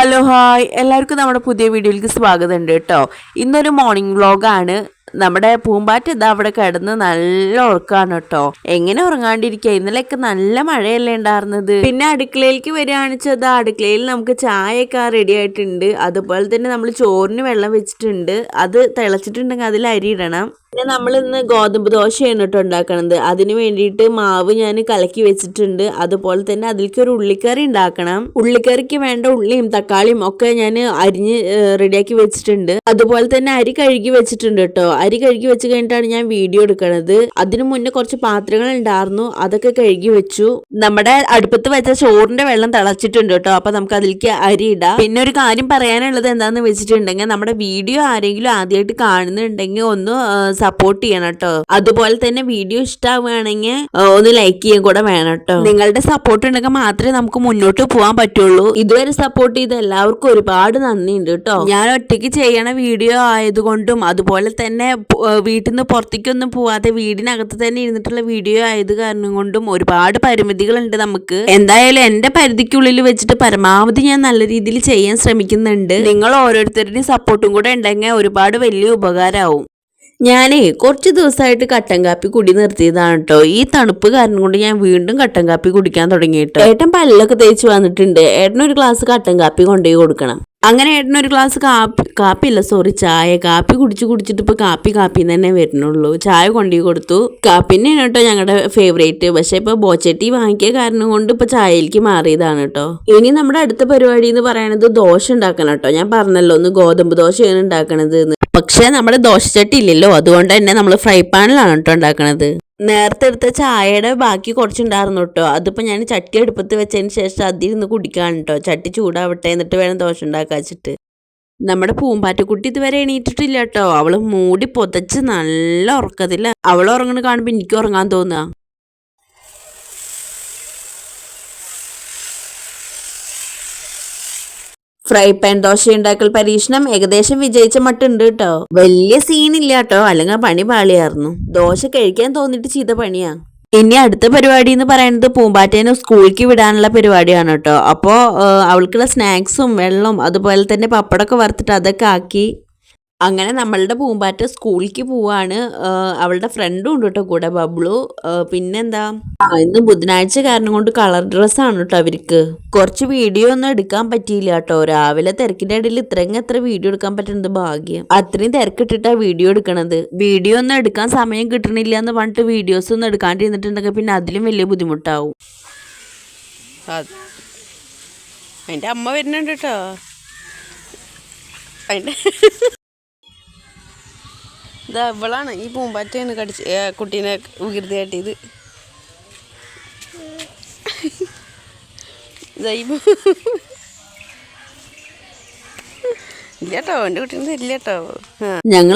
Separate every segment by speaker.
Speaker 1: Hello hi എല്ലാവർക്കും നമ്മുടെ പുതിയ വീഡിയോയിലേക്ക് സ്വാഗതം ഉണ്ട് കേട്ടോ. ഇന്നൊരു മോർണിംഗ് വ്ളോഗാണ് നമ്മുടെ പൂമ്പാറ്റ ഇതാ അവിടെ കിടന്ന് നല്ല ഉറക്കാണ് കേട്ടോ. എങ്ങനെ ഉറങ്ങാണ്ടിരിക്കുക ഇന്നലെയൊക്കെ നല്ല മഴയല്ലേ ഉണ്ടായിരുന്നത്? പിന്നെ അടുക്കളയിലേക്ക് വരികയാണെന്ന് വെച്ചാൽ അടുക്കളയിൽ നമുക്ക് ചായയൊക്കെ റെഡി ആയിട്ടുണ്ട്. അതുപോലെ തന്നെ നമ്മൾ ചോറിന് വെള്ളം വെച്ചിട്ടുണ്ട്. അത് തിളച്ചിട്ടുണ്ടെങ്കിൽ അതിൽ അരി ഇടണം. പിന്നെ നമ്മൾ ഇന്ന് ഗോതമ്പ് ദോശയാണ് കേട്ടോ ഉണ്ടാക്കണത്. അതിന് വേണ്ടിയിട്ട് മാവ് ഞാൻ കലക്കി വെച്ചിട്ടുണ്ട്. അതുപോലെ തന്നെ അതിലേക്ക് ഒരു ഉള്ളിക്കറി ഉണ്ടാക്കണം. ഉള്ളിക്കറിക്ക് വേണ്ട ഉള്ളിയും തക്കാളിയും ഒക്കെ ഞാൻ അരിഞ്ഞ് റെഡിയാക്കി വെച്ചിട്ടുണ്ട്. അതുപോലെ തന്നെ അരി കഴുകി വെച്ചിട്ടുണ്ട് കേട്ടോ അരി കഴുകി വെച്ച് കഴിഞ്ഞിട്ടാണ് ഞാൻ വീഡിയോ എടുക്കണത്. അതിനു മുന്നേ കുറച്ച് പാത്രങ്ങൾ ഉണ്ടായിരുന്നു. അതൊക്കെ കഴുകി വെച്ചു. നമ്മുടെ അടുപ്പത്ത് വെച്ച ചോറിന്റെ വെള്ളം തിളച്ചിട്ടുണ്ട് കേട്ടോ അപ്പൊ നമുക്ക് അതിലേക്ക് അരി ഇടാം. പിന്നെ ഒരു കാര്യം പറയാനുള്ളത് എന്താന്ന് വെച്ചിട്ടുണ്ടെങ്കിൽ നമ്മുടെ വീഡിയോ ആരെങ്കിലും ആദ്യമായിട്ട് കാണുന്നുണ്ടെങ്കിൽ ഒന്ന് സപ്പോർട്ട് ചെയ്യണം കേട്ടോ അതുപോലെ തന്നെ വീഡിയോ ഇഷ്ടമാവുകയാണെങ്കിൽ ഒന്ന് ലൈക്ക് ചെയ്യാൻ കൂടെ വേണം കേട്ടോ നിങ്ങളുടെ സപ്പോർട്ട് ഉണ്ടെങ്കിൽ മാത്രമേ നമുക്ക് മുന്നോട്ട് പോകാൻ പറ്റുള്ളൂ. ഇതുവരെ സപ്പോർട്ട് ചെയ്ത എല്ലാവർക്കും ഒരുപാട് നന്ദിയുണ്ട് കേട്ടോ ഞാൻ ഒറ്റയ്ക്ക് ചെയ്യണ വീഡിയോ ആയതുകൊണ്ടും അതുപോലെ തന്നെ വീട്ടിൽ നിന്ന് പുറത്തേക്കൊന്നും പോവാതെ വീടിനകത്ത് തന്നെ ഇരുന്നിട്ടുള്ള വീഡിയോ ആയത് കാരണം കൊണ്ടും ഒരുപാട് പരിമിതികളുണ്ട് നമുക്ക്. എന്തായാലും എന്റെ പരിധിക്കുള്ളിൽ വെച്ചിട്ട് പരമാവധി ഞാൻ നല്ല രീതിയിൽ ചെയ്യാൻ ശ്രമിക്കുന്നുണ്ട്. നിങ്ങൾ ഓരോരുത്തരുടെയും സപ്പോർട്ടും കൂടെ ഉണ്ടെങ്കിൽ ഒരുപാട് വലിയ ഉപകാരമാവും. ഞാനേ കുറച്ച് ദിവസമായിട്ട് കട്ടൻ കാപ്പി കുടി നിർത്തിയതാണ് കേട്ടോ ഈ തണുപ്പ് കാരണം കൊണ്ട് ഞാൻ വീണ്ടും കട്ടൻ കാപ്പി കുടിക്കാൻ തുടങ്ങിയിട്ടോ. ഏട്ടൻ പല്ലൊക്കെ തേച്ച് വന്നിട്ടുണ്ട്. ഏട്ടൻ ഒരു ഗ്ലാസ് കട്ടൻ കാപ്പി കൊണ്ടുപോയി കൊടുക്കണം. അങ്ങനെ ഏട്ടൻ ഒരു ഗ്ലാസ് കാപ്പി കാപ്പി ഇല്ല സോറി ചായ. കാപ്പി കുടിച്ച് കുടിച്ചിട്ട് ഇപ്പൊ കാപ്പി കാപ്പി തന്നെ വരുന്നുള്ളൂ. ചായ കൊണ്ടുപോയി കൊടുത്തു. കാപ്പി തന്നെയാണ് കേട്ടോ ഞങ്ങളുടെ ഫേവറേറ്റ് പക്ഷെ ഇപ്പൊ ബോച്ചട്ടി വാങ്ങിക്കിയ കാരണം കൊണ്ട് ഇപ്പൊ ചായയിലേക്ക് മാറിയതാണ് കേട്ടോ ഇനി നമ്മുടെ അടുത്ത പരിപാടി എന്ന് പറയുന്നത് ദോശ ഉണ്ടാക്കണം കേട്ടോ ഞാൻ പറഞ്ഞല്ലോ ഒന്ന് ഗോതമ്പ് ദോശയാണ് ഉണ്ടാക്കണത് പക്ഷേ നമ്മുടെ ദോശച്ചട്ടി ഇല്ലല്ലോ അതുകൊണ്ട് തന്നെ നമ്മൾ ഫ്രൈ പാനിലാണ് കേട്ടോ ഉണ്ടാക്കണത്. നേരത്തെ എടുത്ത ചായയുടെ ബാക്കി കുറച്ചുണ്ടായിരുന്നു കേട്ടോ അതിപ്പോൾ ഞാൻ ചട്ടി അടുപ്പത്ത് വെച്ചതിന് ശേഷം അതിരുന്ന് കുടിക്കാണ് കേട്ടോ ചട്ടി ചൂടാവട്ടെ എന്നിട്ട് വേണം ദോശ ഉണ്ടാക്കാച്ചിട്ട് നമ്മുടെ പൂമ്പാറ്റക്കുട്ടി ഇതുവരെ എണീറ്റിട്ടില്ല കേട്ടോ അവൾ മൂടി പൊതച്ച് നല്ല ഉറക്കത്തില്ല അവൾ ഉറങ്ങണ കാണുമ്പോൾ എനിക്ക് ഉറങ്ങാൻ തോന്നുക ഫ്രൈ പാൻ ദോശ ഉണ്ടാക്കൽ പരീക്ഷണം ഏകദേശം വിജയിച്ച മട്ടുണ്ട് കേട്ടോ വലിയ സീനില്ല കേട്ടോ അല്ലെങ്കിൽ പണി പാളിയായിരുന്നു ദോശ കഴിക്കാൻ തോന്നിട്ട് ചെയ്ത പണിയാ. ഇനി അടുത്ത പരിപാടി എന്ന് പറയുന്നത് പൂമ്പാറ്റേനെ സ്കൂളിലേക്ക് വിടാനുള്ള പരിപാടിയാണ് കേട്ടോ അപ്പോൾ അവൾക്കുള്ള സ്നാക്സും വെള്ളവും അതുപോലെ തന്നെ പപ്പടമൊക്കെ വറുത്തിട്ട് അതൊക്കെ ആക്കി അങ്ങനെ നമ്മളുടെ പൂമ്പാറ്റ സ്കൂളിലേക്ക് പോവാണ്. അവളുടെ ഫ്രണ്ടും ഉണ്ട് കേട്ടോ കൂടെ ബബ്ലു. പിന്നെന്താ? ഇന്ന് ബുധനാഴ്ച കാരണം കൊണ്ട് കളർ ഡ്രസ് ആണ് കേട്ടോ അവർക്ക്. കുറച്ച് വീഡിയോ ഒന്നും എടുക്കാൻ പറ്റിയില്ല കേട്ടോ രാവിലെ തിരക്കിന്റെ ഇടയിൽ ഇത്രയും എത്ര വീഡിയോ എടുക്കാൻ പറ്റുന്നത് ഭാഗ്യം. അത്രയും തിരക്കിട്ടിട്ടാ വീഡിയോ എടുക്കണത്. വീഡിയോ ഒന്നും എടുക്കാൻ സമയം കിട്ടണില്ല എന്ന് പറഞ്ഞിട്ട് വീഡിയോസ് ഒന്നും എടുക്കാണ്ടിരുന്നിട്ടുണ്ടെങ്കിൽ പിന്നെ അതിലും വലിയ ബുദ്ധിമുട്ടാവും.
Speaker 2: അത് അതിന്റെ അമ്മ വരുന്നുണ്ട് കേട്ടോ അതിന്റെ ഇതാ ഇവളാണ് ഈ പൂമ്പാറ്റയാണ് കടിച്ച് കുട്ടീനെ വികൃതി കാട്ടിയത് ഇതാ ഈ പൂ- ഇല്ല കേട്ടോ
Speaker 1: എന്റെ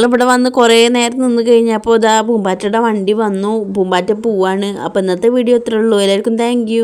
Speaker 1: ഇവിടെ വന്ന് കുറേ നേരം നിന്ന് കഴിഞ്ഞപ്പോൾ ഇതാ പൂമ്പാറ്റയുടെ വണ്ടി വന്നു. പൂമ്പാറ്റ പോവാണ്. അപ്പൊ ഇന്നത്തെ വീഡിയോ ഇത്രേ ഉള്ളൂ. എല്ലാവർക്കും താങ്ക്